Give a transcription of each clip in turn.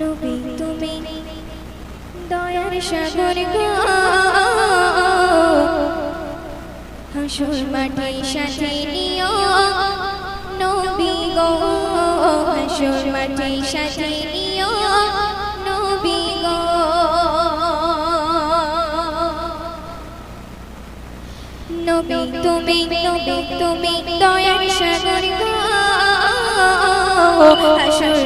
নবী তুমি দয়ার সাগর গো। হাসুর মাঠে সাথে নিও নবী গো। হাসুর মাঠে সাথে নিও নবী গো। নবী তুমি নবী তুমি দয়ার সাগর গো। হাসুর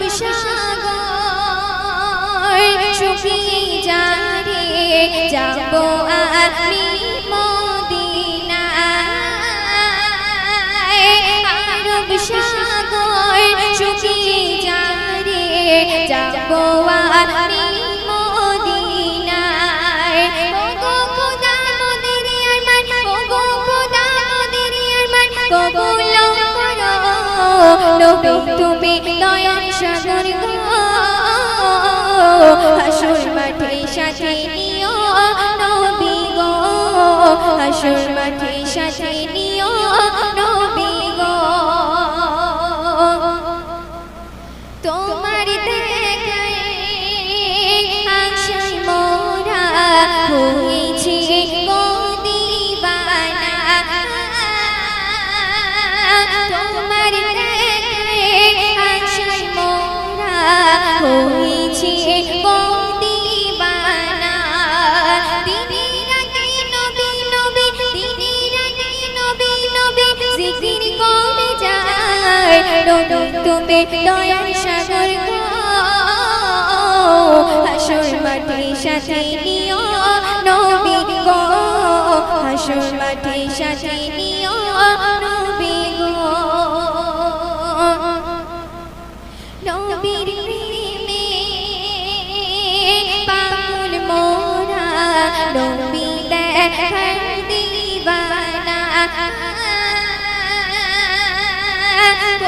সাগর শুকিয়ে যারে যাব আমি মদিনায়। আরব সাগর শুকিয়ে যারে যাব আমি নবী তুমি দয়ার সাগর গো হাসুর মাঠে সাথে নিও নবী গো। হাসুর মাঠে সাথে নবী তুমি দয়ার সাগর হাসুর মাঠে সাথে নিও নবী গো। হাসুর মাঠে সাথে নিও নবী গো। নবীর প্রেমে পাগল মোরা নবী দেখার দিবানা।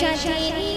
সাথে নিও